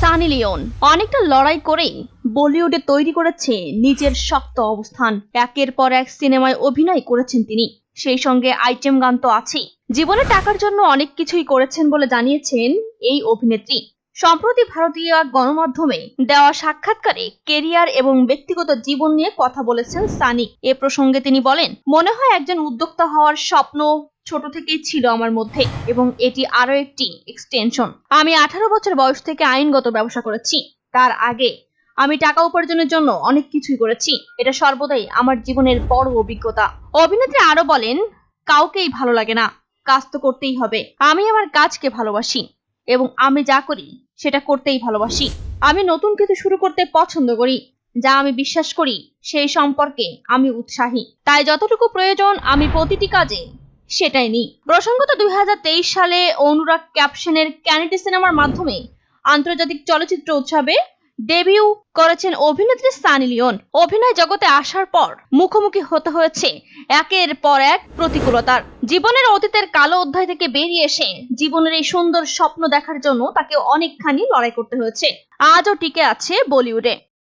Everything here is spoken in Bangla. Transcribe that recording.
সানি লিওন, অনেকটা লড়াই করেই বলিউডে তৈরি করেছে নিজের শক্ত অবস্থান। একের পর এক সিনেমায় অভিনয় করেছেন তিনি। সেই সঙ্গে আইটেম গান তো আছেই। জীবনে টাকার জন্য অনেক কিছুই করেছেন বলে জানিয়েছেন এই অভিনেত্রী। সম্প্রতি ভারতীয় এক গণমাধ্যমে দেওয়া সাক্ষাৎকারে কেরিয়ার এবং ব্যক্তিগত জীবন নিয়ে কথা বলেছেন সানি এ প্রসঙ্গে তিনি বলেন, মনে হয় একজন উদ্যোক্তা হওয়ার স্বপ্ন ছোট থেকেই ছিল আমার মধ্যে এবং এটি আরও একটি এক্সটেনশন আমি আঠারো বছর বয়স থেকে আইনগত ব্যবসা করেছি। তার আগে আমি টাকা উপার্জনের জন্য অনেক কিছুই করেছি। এটা সর্বদাই আমার জীবনের বড় অভিজ্ঞতা। অভিনেত্রী আরও বলেন, কাউকেই ভালো লাগে না। কাজ তো করতেই হবে। আমি আমার কাজকে ভালোবাসি এবং আমি যা করি সেটা করতেই ভালোবাসি। আমি নতুন কিছু শুরু করতে পছন্দ করি, যা আমি বিশ্বাস করি সেই সম্পর্কে আমি উৎসাহী। তাই যতটুকু প্রয়োজন আমি প্রতিটি কাজে সেটাই নিই। প্রসঙ্গত দুই হাজার তেইশ সালে অনুরাগ ক্যাপশনের ক্যানেডি সিনেমার মাধ্যমে আন্তর্জাতিক চলচ্চিত্র উৎসবে ডেবিউ করেছেন অভিনেত্রী সানি লিওন। অভিনয় জগতে আসার পর মুখোমুখি হতে হয়েছে একের পর এক প্রতিকূলতার। জীবনের অতীতের কালো অধ্যায় থেকে বেরিয়ে এসে জীবনের এই সুন্দর স্বপ্ন দেখার জন্য তাকে অনেকখানি লড়াই করতে হয়েছে। আজও টিকে আছে বলিউডে।